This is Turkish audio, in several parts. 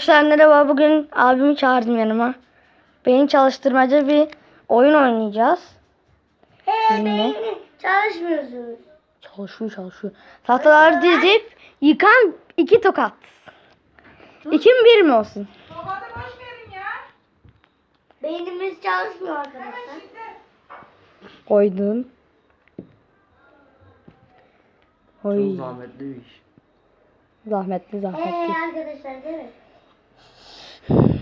Arkadaşlar merhaba. Bugün abimi çağırdım yanıma. Beyin çalıştırmaca bir oyun oynayacağız. He Sizinle. beyni çalışmıyorsunuz. Çalışıyor çalışıyor. Tahtaları dizip yıkan iki tokat. İki mi bir mi olsun? Beynimiz çalışmıyor arkadaşlar. Koydum. Oy. Çok zahmetli bir iş. Zahmetli zahmetli. arkadaşlar değil mi?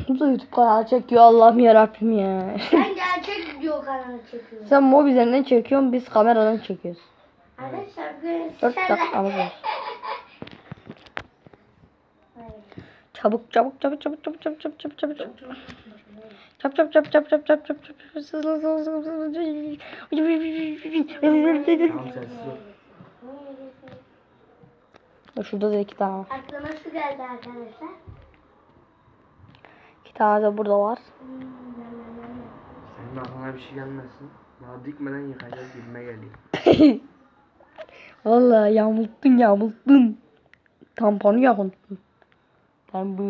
Bu da YouTube kanalı çekiyor Allah'ım yarabbim ya. Ben gerçek video kanalı çekiyorum. Sen mob üzerinden çekiyorsun biz kameradan çekiyoruz. Arkadaşlar Dört dakikamız var. Çabuk çabuk çabuk çabuk çabuk çabuk çabuk çabuk çabuk çabuk. Çap çap çap çap çap çap çap çap. Şurada da iki tane var. Aklıma şu geldi arkadaşlar. Tane de burada var. Senin aklına bir şey gelmesin. Daha dikmeden yıkayacağız gibime geliyor. Vallahi yamulttun yamulttun. Tamponu yamulttun. Ben bu.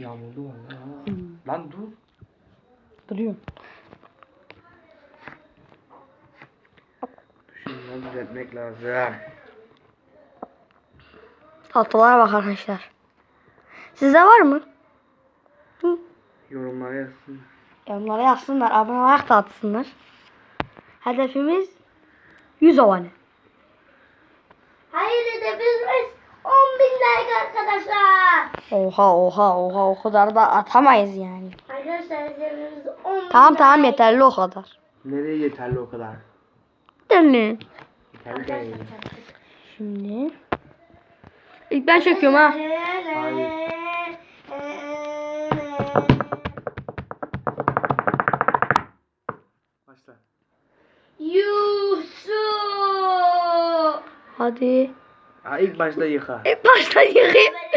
Yağmurlu var lan. Lan dur. Duruyorum. Şunu düzeltmek lazım. Tahtalara bak arkadaşlar. Sizde var mı? Yorumlara yazsın. Yorumlara yazsınlar. Abone olarak da atsınlar. Hedefimiz 100 abone. Hayır hedefimiz 10 bin like arkadaşlar. Oha oha oha o kadar da atamayız yani. Arkadaşlar hedefimiz 10 bin Tamam tamam like. yeterli o kadar. Nereye yeterli o kadar? Yeterli. Yeterli. Şimdi. İlk ben çekiyorum ha. Başla. Hadi. Ha ilk başta yıka. İlk başta yıkayım.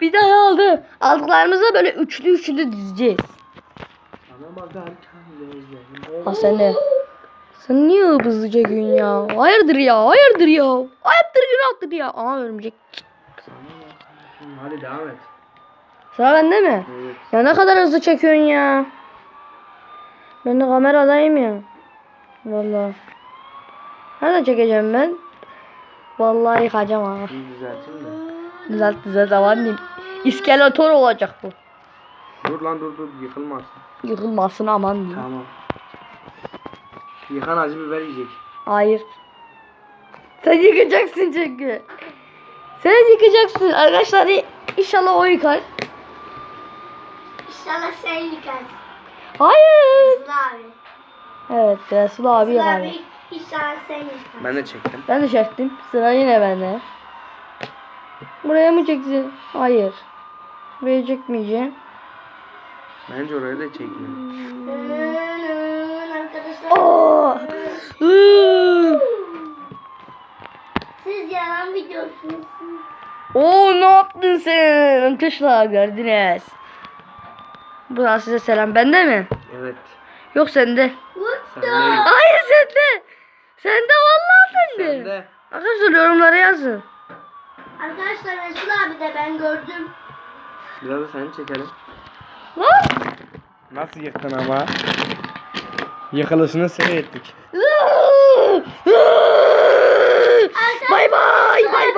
Bir daha aldı. Aldıklarımızı böyle üçlü üçlü dizeceğiz. Ha sen ne? Sen niye hızlıca gün ya? Hayırdır ya? Hayırdır ya? Ayıptır günahtır ya. Aa örümcek. Hadi devam et. Sıra bende mi? Evet. Ya ne kadar hızlı çekiyorsun ya. Ben de kameradayım ya. Vallahi. Nerede çekeceğim ben? Vallahi yıkacağım ha. Bir düzelteyim de. Düzelt düzelt aman. İskeletor olacak bu. Dur lan dur dur yıkılmasın. Yıkılmasın aman diyeyim. Tamam. Yıkan acı biber yiyecek. Hayır. Sen yıkacaksın çünkü. Sen yıkacaksın. Arkadaşlar inşallah o yıkar. İnşallah sen yıkarsın. Hayır. Sıla abi. Evet Resul abi sen yıkarsın. Ben de çektim. Ben de çektim. Sıra yine bende. Buraya mı çeksin? Hayır. Buraya çekmeyeceğim. Bence oraya da çekme. Arkadaşlar. Siz yalan videosunuz. Oo ne yaptın sen? Arkadaşlar gördünüz. Buradan size selam. Bende mi? Evet. Yok sende. Mutlu. Sen de. Hayır sende. Sende vallahi sende. Sen de. Arkadaşlar yorumlara yazın. Arkadaşlar Resul abi de ben gördüm. Biraz da seni çekelim. Lan. Nasıl yıktın ama? Yıkılışını seyrettik. Bay bay bay bay.